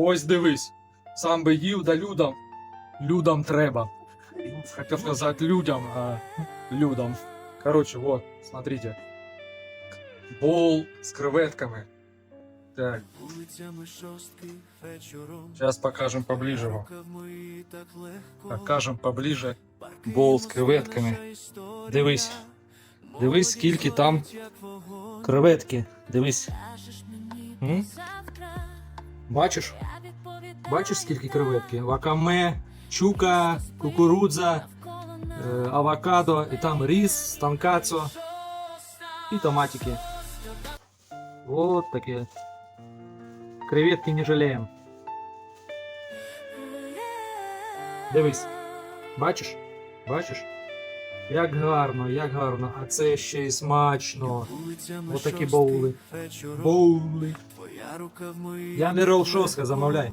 Ось дивись. Сам би їв, да людям. Людям треба. Хотел сказать людям, а людям. Короче, вот, смотрите. Бол с креветками. Так, сейчас покажем поближе его. Покажем поближе. Бол з креветками. Дивись. Дивись, скільки там креветки. Дивись. М? Бачиш? Бачиш, скільки креветки? Вакаме, чука, кукурудза, е, авокадо, і там рис, станкацо і томатики. Вот таке. Креветки не жалеємо. Дивись. Бачиш? Бачиш? Як гарно, як гарно. А це ще й смачно. Отакі боули. Боули. Я не ролл шоска, замовляй.